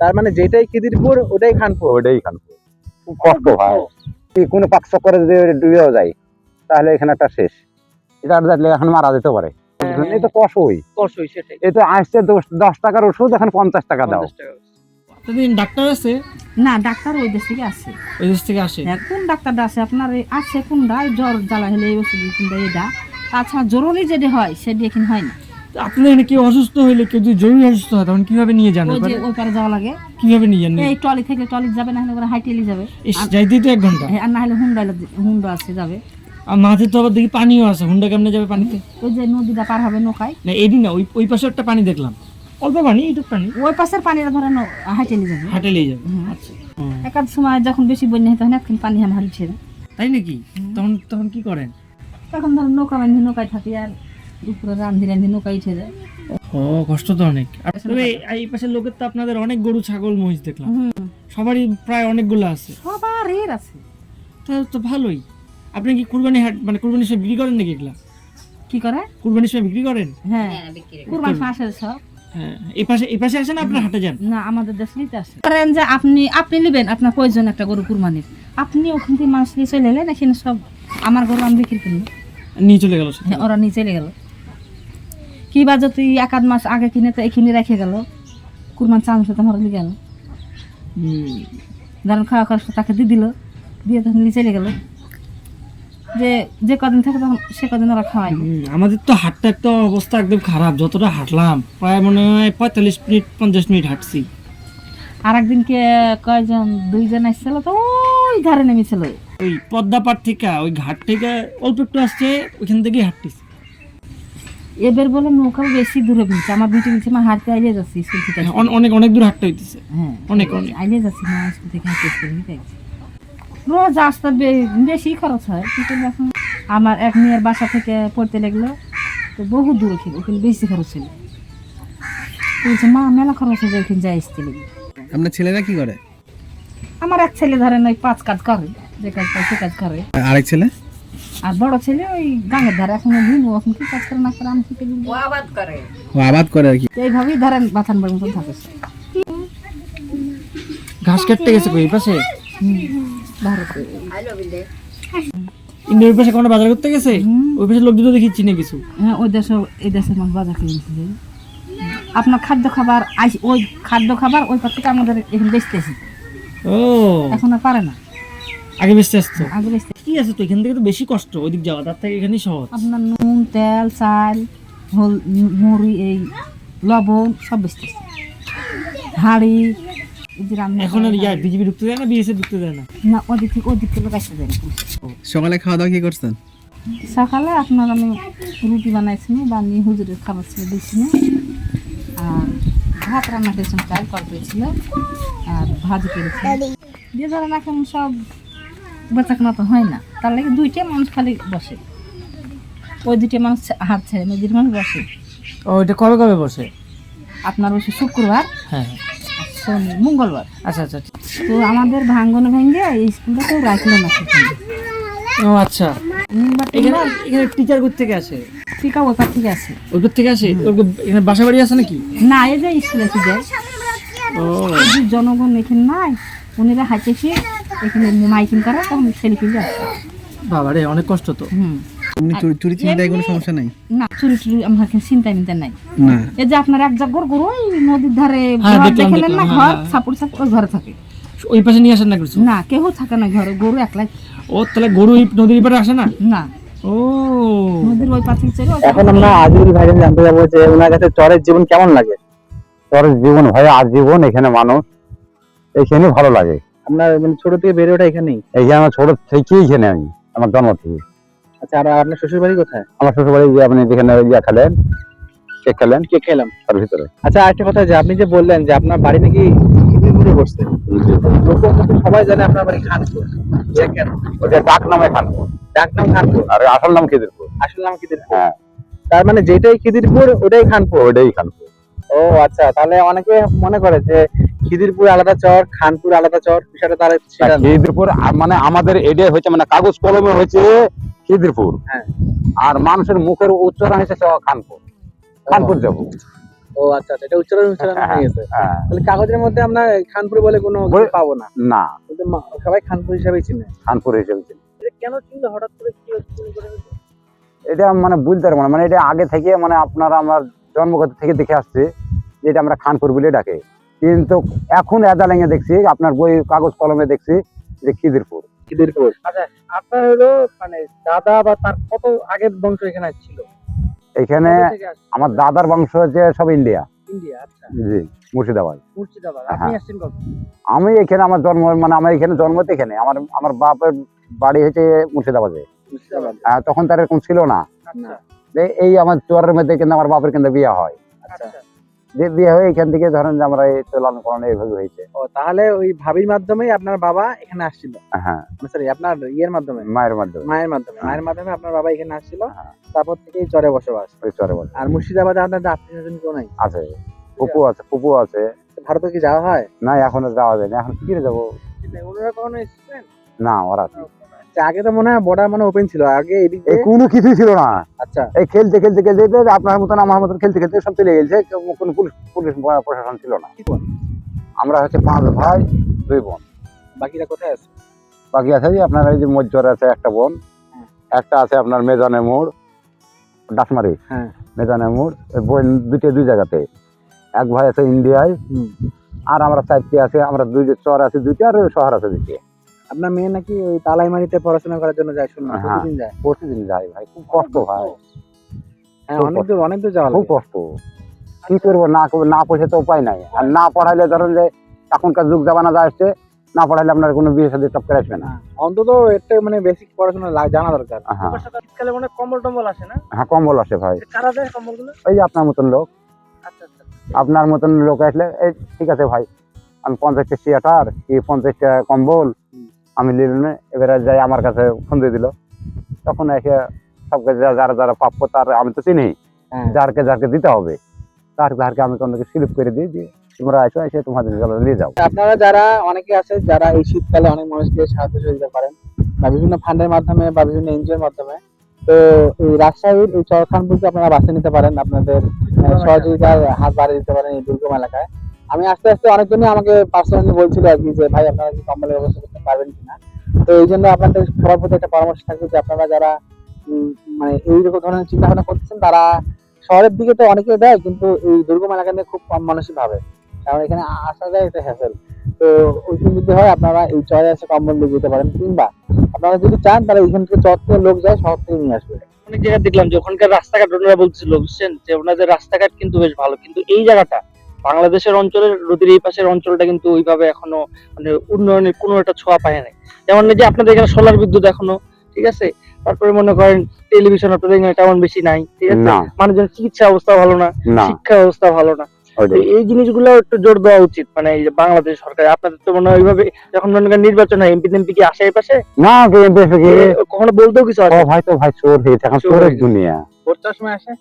তার মানে যেটাই খিদিরপুর ওটাই খানপুর ওইটাই খানপুর খুব কষ্ট ভাই। কি কোনো পাক চক্করে যদি ডুবেও যায় তাহলে এখানে একটা শেষ। এটা আর দেখলে এখন মারা যেতে পারে। এই তো কষই কষই সেটাই। এই তো আসছে দশ টাকার ওষুধ এখন পঞ্চাশ টাকা দাও। ডাক্তার আছে? না ডাক্তার ওই দেশ থেকে আসে। ওই দেশ থেকে আসে? হ্যাঁ, কোন ডাক্তারটা আছে? আপনার আছে কোনটা? এই জ্বর জ্বালা হলে এই ওষুধ কোনটা এটা। তাছাড়া জরুরি যেটা হয় সেটা এখানে হয় না। তো আপনাদের এখানে কেউ অসুস্থ হইলে কেউ যদি জরুরি অসুস্থ হয় তখন কীভাবে নিয়ে যান ওই যে ওই পারে যাওয়া লাগে। কীভাবে নিয়ে যান? এই টলি থেকে টলি যাবে না হলে ওরা হাইটেলি যাবে। যাইতেই তো এক ঘণ্টা। হ্যাঁ, আর না হলে হুন্ডা হুন্ডা আছে যাবে। আর মাঝে তো আবার দেখি পানিও আছে। হুন্ডা কেমনে যাবে পানিতে? ওই যে নদীটা পার হবে নৌকায়। না এদিন না ওই ওই পাশে একটা পানি দেখলাম। অল্প পানি এইটুক পানি। ওই পাশের পানিটা ধরে হাইটেলি যাবে। নিয়ে যাবে। হুম। আচ্ছা। হুম। একাদ সময় যখন বেশি বন্যা হয় তখন একদিন পানি আমার হারিয়ে ছেড়ে তাই নাকি? তখন তখন কি করেন? তখন ধরো নৌকা বান্ধি নৌকায় থাকি আর উপরে রান্ধি রান্ধি নৌকায় উঠে যায় ও কষ্ট তো অনেক। তবে এই- পাশের লোকের তো আপনাদের অনেক গরু ছাগল মহিষ দেখলাম। সবারই প্রায় অনেকগুলো আছে। সবার এর আছে। তাহলে তো ভালোই। আপনি কি কুরবানি হাট মানে সময় বিক্রি করেন নাকি এগুলা? কি করে? কুরবানির সময় বিক্রি করেন? হ্যাঁ। সব। হ্যাঁ পাশে আসেন আপনার হাটে যান। না আমাদের দেশ নিতে আসে করেন যে আপনি আপনি নেবেন আপনার প্রয়োজন একটা গরু কুরবানির। আপনি ওখান থেকে মাছ নিয়ে চলে এলেন এখানে সব আমার গরু আমি বিক্রি করি নিয়ে চলে গেল। হ্যাঁ, ওরা নিয়ে চলে গেল। কি বা যদি এক আধ মাস আগে কিনে তো এখানে রেখে গেল কুরবান চামচ তো আমার গেল। ধরেন খাওয়া খরচ তাকে দিয়ে দিল দিয়ে তখন নিয়ে চলে গেল। যে যে কদিন থাকে তখন সে কদিন ওরা খাওয়ায় আমাদের তো হাটটা একটা অবস্থা একদম খারাপ যতটা হাঁটলাম প্রায় মনে হয় পঁয়তাল্লিশ মিনিট পঞ্চাশ মিনিট হাঁটছি। আর একদিনকে কয়জন দুইজন আসছিল তো ওই ধারে নেমেছিল। ওই পদ্মা পাট থেকে ওই ঘাট থেকে অল্প একটু আসছে ওইখান থেকেই হাঁটতেছি। এবার বলে নৌকাও বেশি দূরে বলছে। আমার দুইটা বলছে মা হাঁটতে আইলে যাচ্ছি স্কুল থেকে অনেক অনেক দূর হাঁটতে হইতেছে। হ্যাঁ অনেক অনেক। আইলে যাচ্ছি মা স্কুল থেকে হাঁটতে স্কুল। রোজ আসতে বেশি খরচ হয় কিন্তু এখন? আমার এক মেয়ের বাসা থেকে পড়তে লাগল তো বহু দূরে ছিল ওখানে বেশি খরচ ছিল বলছে মা মেলা খরচ হয়ে যায় ওখানে যাই আসতে লেগে আপনার ছেলেরা কি করে? আমার এক ছেলে ধরেন ওই পাঁচ কাজ করে যে কাজ করে সে কাজ করে। আরেক ছেলে? আর বড় ছেলে ওই গাঙের ধারে এখন ভিনু এখন কি কাজ করে না করে আমি কি করি ও আবাদ করে। আর কি। এইভাবেই ধরেন বাথান বাড়ি মতন থাকে। ঘাস কাটতে গেছে কই পাশে? ভারতে ইন্ডিয়ার পাশে কোনো বাজার করতে গেছে? হুম। ওই পাশে লোক দুটো দেখি চিনে কিছু। হ্যাঁ ওই দেশে এই দেশের মানুষ বাজার কিনে নিতে আপনার খাদ্য খাবার আইস- ওই খাদ্য খাবার ওই পর থেকে আমাদের এখানে বেচতেছি। ও। এখন আর পারে না। আগে বেঁচে আসতো। আগে বেচতে কি আছে তো? এখান থেকে তো বেশি কষ্ট। ওইদিক যাওয়া তার থেকে এখানেই সহজ। আপনার নুন তেল চাল হল মুড়ি এই লবণ সব বেচতেছি হাঁড়ি এই রান্না এখন আর ইয়া বিজেপি ঢুকতে দেয় না বিএসএ ঢুকতে দেয় না? না ওদিক থেকে ওদিক থেকে গাইতে দেয়। না। সকালে খাওয়া দাওয়া কি করছেন? সকালে আপনার আমি রুটি বানাইছি বানিয়ে হুজুরের খাবার ছিল দিয়েছি আর ভাত রান্না করেছিলাম চাল কল করেছিল আর ভাজি করেছি। দিয়ে ধরেন এখন সব বেচাকেনা তো হয় না। তার লাগে দুইটা মানুষ খালি বসে। ওই দুইটা মানুষ হাত ছেড়ে দুইটা মানুষ বসে। ও এটা কবে কবে বসে? আপনার বসে শুক্রবার। হ্যাঁ। শনি মঙ্গলবার। আচ্ছা আচ্ছা ঠিক। তো আমাদের ভাঙ্গন ভেঙে এই স্কুলটা কেউ রাখল না সেখানে। ও আচ্ছা। এখানে এখানে টিচার কোথা থেকে আসে? টিকা ওপার থেকে আসে। ওর এখানে বাসা বাড়ি আছে নাকি? না এই যে স্কুলে আছে যায় ও। এই যে জনগণ এখানে নাই উনিরা হাঁটেছি এখানে মাইকিং করে তখন সেলফি যায় বাবা রে অনেক কষ্ট তো। হুম। চুরি চুরি চিন্তায় কোনো সমস্যা নাই? না চুরি টুরি আমার এখানে চিন্তা মিন্তা নাই। এই যে আপনার এক জায়গার গরু নদীর ধারে ঘর দেখলাম, দেখলেন না ঘর সাপোর্ট সাপোর্ট ঘরে থাকে। ওই পাশে নিয়ে আসেন না কিছু? না কেউ থাকে না ঘরে গরু একলাই। ও তাহলে গরু নদীর পারে আসে না? না। ও। নদীর ওই পাশে চলে এখন আমরা আজিজুল ভাই জানতে যাব যে ওনার কাছে চরের জীবন কেমন লাগে? চরের জীবন ভাই আজীবন এখানে মানুষ এখানে ভালো লাগে। আপনার মানে ছোট থেকে বেড়ে ওঠা এখানেই? এইখানে আমার ছোট থেকেই এখানে আমি আমার জন্ম থেকে আচ্ছা আর আপনার শ্বশুর বাড়ি কোথায়? আমার শ্বশুর বাড়ি যে আপনি যেখানে ইয়া খেলেন কেক খেলেন কে খেলাম। তার ভিতরে। আচ্ছা আরেকটা কথা যে আপনি যে বললেন যে আপনার বাড়ি নাকি খিদিরপুরে বসছে। সবাই জানে আপনার বাড়ি খানপুর। যে কেন? ওটা ডাক নামে খানপুর। ডাক নাম খানপুর? আর আসল নাম খিদিরপুর। আসল নাম খিদিরপুর। হ্যাঁ। তার মানে যেটাই খিদিরপুর ওটাই খানপুর। ওইটাই খানপুর। ও আচ্ছা তাহলে অনেকে মনে করে যে খিদিরপুর আলাদা চর খানপুর আলাদা চর বিষয়টা তারা খিদিরপুর মানে আমাদের এটাই হচ্ছে মানে কাগজ কলমে হচ্ছে খিদিরপুর। হ্যাঁ। আর মানুষের মুখের উচ্চারণ খানপুর। খানপুর যাব। ও আচ্ছা আচ্ছা এটা উচ্চারণ উচ্চারণ হয়ে গেছে। হ্যাঁ তাহলে কাগজের মধ্যে আমরা খানপুর বলে কোনো পাবো না। না। সবাই খানপুর হিসাবেই চিনে। খানপুর হিসেবে ছিল। কেন চিনলো? হঠাৎ করে কি এটা মানে বুঝতে পারব না। মানে এটা আগে থেকে মানে আপনারা আমার জন্মগত থেকে দেখে আসছে যে এটা আমরা খানপুর বলে ডাকে। কিন্তু এখন এদা এদালেঙ্গে দেখছি আপনার বই কাগজ কলমে দেখছি যে খিদিরপুর। খিদিরপুর। আচ্ছা আপনার হলো মানে দাদা বা তার কত আগের বংশ এখানে ছিল? এখানে? আমার দাদার বংশ হচ্ছে সব ইন্ডিয়া। ইন্ডিয়া আচ্ছা। জি মুর্শিদাবাদ। মুর্শিদাবাদ হ্যাঁ। আপনি আসছেন কবে? আমি এখানে আমার জন্ম মানে আমার এখানে জন্ম তো এখানে। আমার আমার বাপের বাড়ি হচ্ছে মুর্শিদাবাদে। মুর্শিদাবাদ। তখন তার এরকম ছিল না। আচ্ছা। এই- আমার চরের মধ্যে কিন্তু আমার বাপের কিন্তু বিয়ে হয়। আচ্ছা। যে বিয়ে হয়ে এখান থেকে ধরেন যে আমরা এই তো লালন পালন এইভাবে হয়েছে। ও তাহলে ওই ভাবির মাধ্যমেই আপনার বাবা এখানে আসছিল? হ্যাঁ। সরি আপনার ইয়ের মাধ্যমে? মায়ের মাধ্যমে। মায়ের মাধ্যমে। মায়ের মাধ্যমে আপনার বাবা এখানে আসছিল। হ্যাঁ। তারপর থেকে চরে বসবাস। ওই চরে বলে আর মুর্শিদাবাদে আপনার আত্মীয় স্বজন কেউ নাই? আছে। পুপু আছে পুপু আছে। ভারতে কি যাওয়া হয়? না এখনও যাওয়া যায় না। এখন কি যাব? ওনারা কখনো এসেছিলেন? না ওরা আগে তো মনে হয় বর্ডার মানে ওপেন ছিল আগে এদিক কোনো কিছুই ছিল না। আচ্ছা। এই খেলতে খেলতে খেলতে আপনার মতন আমার মতন খেলতে খেলতে সব চলে গেছে কোনো পুলিশ পুলিশ প্রশাসন ছিল না। আমরা হচ্ছে পাঁচ ভাই দুই বোন। বাকিরা কোথায় আছে? বাকি আছে যে আপনার এই যে মজ্জর আছে একটা বোন একটা আছে আপনার মেজানে মোড় ডাসমারি। হ্যাঁ। মেজানে মোড় বোন দুটো দুই জায়গাতে। এক ভাই আছে ইন্ডিয়ায় আর আমরা চারটে আছে আমরা দুই চর আছে দুইটা আর শহর আছে দুইটি। আপনার মেয়ে নাকি ওই তালাইমারিতে পড়াশোনা করার জন্য যায় শুনলাম হ্যাঁ। প্রতিদিন যায়। প্রতিদিন যাই ভাই খুব কষ্ট ভাই। হ্যাঁ খুব অনেক দূর অনেক দূর যাওয়া খুব কষ্ট। কি করব না করব না পড়ে তো উপায় নাই। আর না পড়াইলে ধরেন যে এখনকার যুগ জামানা যা আসছে না পড়াইলে আপনার কোনো বিয়ে সাথে টপ করে আসবে না। হ্যাঁ, অন্তত একটা মানে বেসিক পড়াশোনা জানা দরকার। হ্যাঁ শীতকালে মনে কম্বল টম্বল আসে না? হ্যাঁ কম্বল আসে ভাই। কারা দেয় কম্বলগুলো? ওই যে আপনার মতন লোক। আচ্ছা আচ্ছা। আপনার মতন লোক আসলে এই ঠিক আছে ভাই আমি পঞ্চাশটা সিয়াটার কি পঞ্চাশটা কম্বল। আমি নিলাম এবারে যাই আমার কাছে ফোন দিয়ে দিল। তখন এসে সবকে যারা যারা প্রাপ্য তার আমি তো চিনি। হ্যাঁ। যারকে যারকে দিতে হবে তার যারকে আমি কোনো স্লিপ করে দিয়ে দিই তোমরা আসো এসে তোমাদের গেলে নিয়ে যাও। আপনারা যারা অনেকে আছে যারা এই শীতকালে অনেক মানুষকে সাহায্য সহযোগিতা করেন বা বিভিন্ন ফান্ডের মাধ্যমে বা বিভিন্ন এনজিওর মাধ্যমে তো এই রাজশাহীর এই চরখানপুরকে আপনারা বাছে নিতে পারেন আপনাদের সহযোগিতার হাত বাড়িয়ে দিতে পারেন এই দুর্গম এলাকায়। আমি আস্তে আস্তে অনেকজনই আমাকে পার্সোনালি বলছিল আর কি যে ভাই আপনারা কি কম্বলের ব্যবস্থা পারবেন কিনা। তো এই জন্য আপনাদের সবার প্রতি একটা পরামর্শ থাকবে যে আপনারা যারা মানে এইরকম ধরনের চিন্তা ভাবনা করতেছেন, তারা শহরের দিকে তো অনেকে দেয় কিন্তু এই দুর্গম এলাকা নিয়ে খুব কম মানুষই ভাবে। কারণ এখানে আসা যায় একটা হ্যাসেল তো ওইখানে যদি হয়, আপনারা এই চরে এসে কম্বল নিয়ে যেতে পারেন, কিংবা আপনারা যদি চান, তাহলে এখান থেকে চর থেকে লোক যায়, শহর থেকে নিয়ে আসবে। অনেক জায়গায় দেখলাম যে ওখানকার রাস্তাঘাট, ওনারা বলছিল, বুঝছেন? যে ওনাদের রাস্তাঘাট কিন্তু বেশ ভালো, কিন্তু এই জায়গাটা বাংলাদেশের অঞ্চলের নদীর এই পাশের অঞ্চলটা কিন্তু ওইভাবে এখনও মানে উন্নয়নের কোনো একটা ছোঁয়া পায় নাই। যেমন যে আপনাদের এখানে সোলার বিদ্যুৎ এখনও ঠিক আছে? তারপরে মনে করেন টেলিভিশন আপনাদের এখানে তেমন বেশি নাই ঠিক আছে? মানুষজন চিকিৎসা অবস্থা ভালো না শিক্ষা ব্যবস্থা ভালো না। এই জিনিসগুলো একটু জোর দেওয়া উচিত মানে এই যে বাংলাদেশ সরকার। আপনাদের তো মনে হয় ওইভাবে যখন মনে করেন নির্বাচন হয় এমপি টেমপি কি আসে এই পাশে? না কখনো বলতেও কিছু ও আছে ভাই তো ভাই চোর হয়েছে এখন চোরের দুনিয়া। ভোট সময় আসে?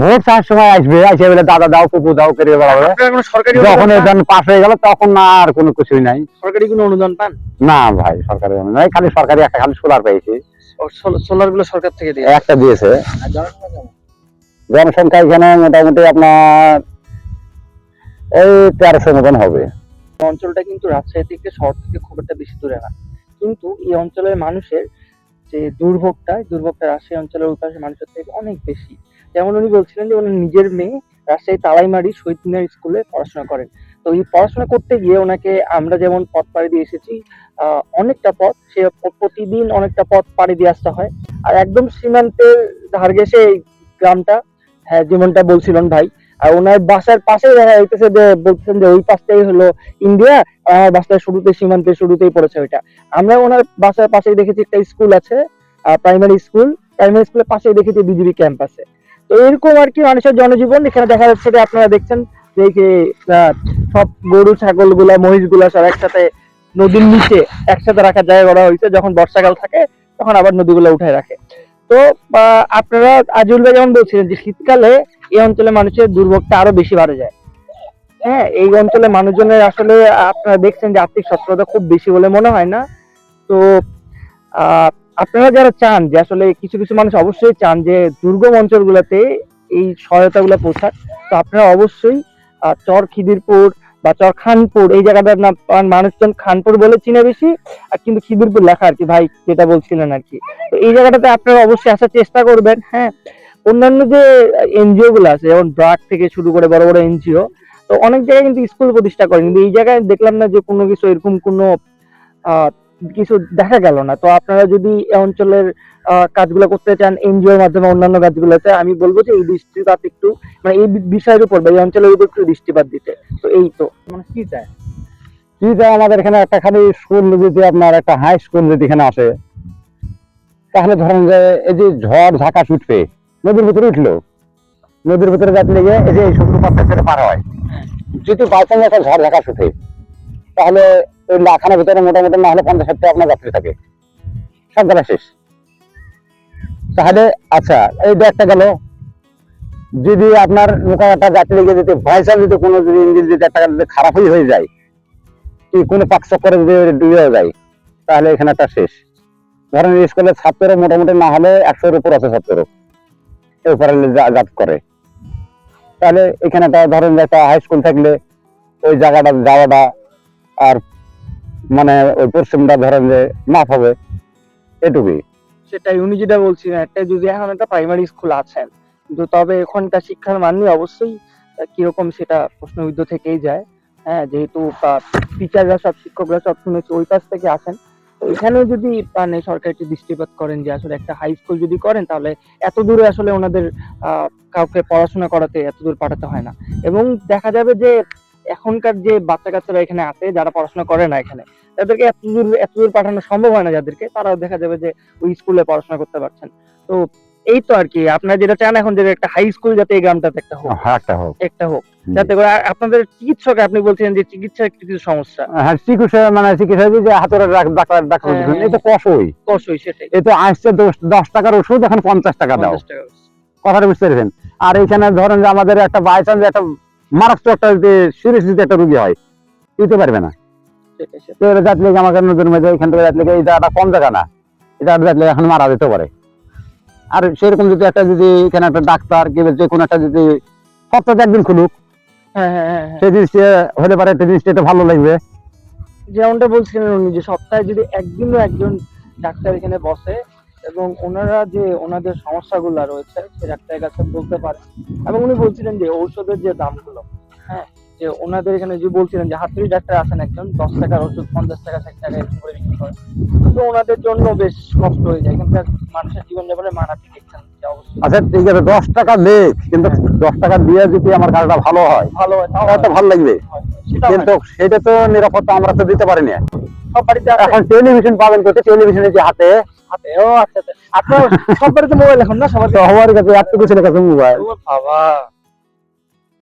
ভোট চার সময় আসবে আসে বলে দাদা দাও কুকু দাও করে বেড়াবে যখন অনুদান পাস হয়ে গেল তখন না আর কোনো কিছুই নাই। সরকারি কোনো অনুদান পান? না ভাই সরকারি অনুদান খালি সরকারি একটা খালি সোলার পেয়েছি। সোলারগুলো সরকার থেকে দিয়ে একটা দিয়েছে। জনসংখ্যা এখানে মোটামুটি আপনার এই তেরোশো মতন হবে। অঞ্চলটা কিন্তু রাজশাহী থেকে শহর থেকে খুব একটা বেশি দূরে না। কিন্তু এই অঞ্চলের মানুষের যে দুর্ভোগটা দুর্ভোগটা রাজশাহী অঞ্চলের ওই মানুষের থেকে অনেক বেশি। যেমন উনি বলছিলেন যে উনি নিজের মেয়ে রাজশাহী তালাইমারি শহীদ মিনার স্কুলে পড়াশোনা করেন। তো এই পড়াশোনা করতে গিয়ে ওনাকে আমরা যেমন পথ পাড়ি দিয়ে এসেছি অনেকটা পথ, সে প্রতিদিন অনেকটা পথ পাড়ি দিয়ে আসতে হয়। আর একদম সীমান্তের ধার ঘেসে এই গ্রামটা হ্যাঁ যেমনটা বলছিলেন ভাই, আর ওনার বাসার পাশেই দেখা যাইতেছে যে বলছেন যে ওই পাশটাই হলো ইন্ডিয়া, আর আমার বাসার শুরুতে, সীমান্তের শুরুতেই পড়েছে ওইটা। আমরা ওনার বাসার পাশেই দেখেছি একটা স্কুল আছে প্রাইমারি স্কুল প্রাইমারি স্কুলের পাশেই দেখেছি বিজিবি ক্যাম্প আছে তো এরকম আর কি মানুষের জনজীবন। এখানে দেখা যাচ্ছে যে আপনারা দেখছেন যে সব গরু ছাগলগুলা মহিষগুলা সব একসাথে নদীর নিচে একসাথে রাখার জায়গা করা হয়েছে। যখন বর্ষাকাল থাকে, তখন আবার নদীগুলো উঠায় রাখে। তো আপনারা আজিউল ভাই যেমন বলছিলেন যে শীতকালে এই অঞ্চলে মানুষের দুর্ভোগটা আরও বেশি বাড়ে যায়। হ্যাঁ এই অঞ্চলে মানুষজনের আসলে আপনারা দেখছেন যে আর্থিক সচ্ছলতা খুব বেশি বলে মনে হয় না। তো আপনারা যারা চান যে আসলে কিছু কিছু মানুষ অবশ্যই চান যে দুর্গম অঞ্চলগুলোতে এই সহায়তাগুলো পৌঁছাক, তো আপনারা অবশ্যই চর খিদিরপুর বা চর খানপুর, এই জায়গাটার নাম মানুষজন খানপুর বলে চিনে বেশি, আর কিন্তু খিদিরপুর লেখা আর কি, ভাই যেটা বলছিলেন আর কি। তো এই জায়গাটাতে আপনারা অবশ্যই আসার চেষ্টা করবেন হ্যাঁ। অন্যান্য যে এনজিও গুলো আছে, যেমন ব্রাক থেকে শুরু করে বড় বড় এনজিও, তো অনেক জায়গায় কিন্তু স্কুল প্রতিষ্ঠা করেন। কিন্তু এই জায়গায় দেখলাম না যে কোনো কিছু এরকম কোনো কিছু দেখা গেল না। তো আপনারা যদি অঞ্চলের কাজগুলো করতে চান এনজিওর মাধ্যমে অন্যান্য কাজগুলোতে আমি বলব যে এই দৃষ্টিপাত একটু মানে এই বিষয়ের উপর বা এই অঞ্চলের উপর একটু দৃষ্টিপাত দিতে। তো এই তো। মানে কি চায়? কি যে আমাদের এখানে একটা খালি স্কুল যদি আপনার একটা হাই স্কুল যদি এখানে আসে তাহলে ধরেন যে এই যে ঝড় ঝাঁকা ছুটবে নদীর ভিতরে উঠল। নদীর ভিতরে যাতে লেগে এই যে এই সমুদ্র ছেড়ে পার হয় যদি বাইচান্স একটা ঝড় ঝাঁকা ছুটে তাহলে ওই লাখানের ভিতরে মোটামুটি না হলে পঞ্চাশ ষাটটা আপনার যাত্রী থাকে। সব বেলা শেষ। তাহলে আচ্ছা এইটা একটা গেল। যদি আপনার নৌকা একটা যাত্রী লেগে যদি ভয়সা যদি কোনো যদি ইঞ্জিন যদি একটা যদি খারাপ হয়ে যায়, কি কোনো পাক চক্করে যদি ডুবে যায়, তাহলে এখানে একটা শেষ। ধরেন স্কুলের ছাত্র মোটামুটি না হলে একশোর উপর আছে ছাত্র এর উপরে যা- যাতায়াত করে। তাহলে এখানে একটা ধরেন একটা হাই স্কুল থাকলে ওই জায়গাটা, যাওয়াটা আর মানে ওই পশ্চিমটা ধরেন যে মাফ হবে, এটুকুই। সেটাই, উনি যেটা বলছিলেন, একটা যদি এখন একটা প্রাইমারি স্কুল আছেন কিন্তু তবে এখনকার শিক্ষার মান নিয়ে অবশ্যই কীরকম সেটা প্রশ্নবিদ্ধ থেকেই যায়। হ্যাঁ যেহেতু টিচাররা সব, শিক্ষকরা সব শুনেছি, ওই পাশ থেকে আসেন। এখানেও যদি মানে সরকার একটু দৃষ্টিপাত করেন যে আসলে একটা হাই স্কুল যদি করেন, তাহলে এত দূরে আসলে ওনাদের কাউকে পড়াশোনা করাতে এত দূর পাঠাতে হয় না। এবং দেখা যাবে যে এখনকার যে বাচ্চা কাচ্চারা এখানে আছে যারা পড়াশোনা করে না এখানে তাদেরকে এত দূর এত দূর পাঠানো সম্ভব হয় না যাদেরকে তারাও দেখা যাবে যে ওই স্কুলে পড়াশোনা করতে পারছেন। তো এই তো আর কি আপনারা যেটা চান এখন যে একটা হাই স্কুল যাতে এই গ্রামটাতে একটা হোক। হ্যাঁ একটা হোক। একটা হোক। যাতে করে আপনাদের চিকিৎসক আপনি বলছেন যে চিকিৎসা একটু কিছু সমস্যা। হ্যাঁ চিকিৎসা মানে চিকিৎসা যে হাতের ডাক্তার ডাক্তার হ্যাঁ, হ্যাঁ। তো কষই। কষই সেটাই। এ তো আসছে দশ টাকার ওষুধ এখন পঞ্চাশ টাকা দাও। কথাটা বুঝতে পেরেছেন? আর এখানে ধরেন যে আমাদের একটা বাই চান্স একটা মারাত্মক একটা যদি সিরিয়াস যদি একটা রুগী হয় দিতে পারবে না। সেটাই সেটাই তো এবার যাত লেগে আমাকে নদীর মধ্যে এখান থেকে যাত লেগে এই জায়গাটা কম জায়গা না। এটা যাত লেগে এখন মারা যেতে পারে। আর সেরকম যদি একটা যদি এখানে একটা ডাক্তার কিংবা যে কোনো একটা যদি সপ্তাহে একদিন খুলুক হ্যাঁ হ্যাঁ হ্যাঁ। সেই জিনিসটা হলে পারে সেই জিনিসটা একটু ভালো লাগবে। যেমনটা বলছিলেন উনি যে সপ্তাহে যদি একদিনও একজন ডাক্তার এখানে বসে এবং ওনারা যে ওনাদের সমস্যাগুলো রয়েছে ডাক্তারের কাছে বলতে পারে এবং উনি বলছিলেন যে ঔষধের যে দামগুলো হ্যাঁ যে ওনাদের এখানে যে বলছিলেন যে হাতুড়ি ডাক্তার আছেন একজন দশ টাকার ওষুধ পঞ্চাশ টাকা ষাট টাকা এরকম করে বিক্রি করে তো ওনাদের জন্য বেশ কষ্ট হয়ে যায় এখানকার মানুষের জীবনযাপনে মানাতে দেখছেন আচ্ছা ঠিক আছে দশ টাকা দেখ কিন্তু দশ টাকা দিয়ে যদি আমার কাজটা ভালো হয় ভালো হয় তাহলে তো ভালো লাগবে। সেটা হয়। কিন্তু সেটা তো নিরাপত্তা আমরা তো দিতে পারিনি। সব বাড়িতে আছে। এখন টেলিভিশন পাবেন কোথায়? টেলিভিশনের যে হাতে। হাতে ও আচ্ছা আচ্ছা। আপনার সব বাড়িতে মোবাইল এখন না? সবার আমার কাছে? এত কিছু কাছে মোবাইল বাবা।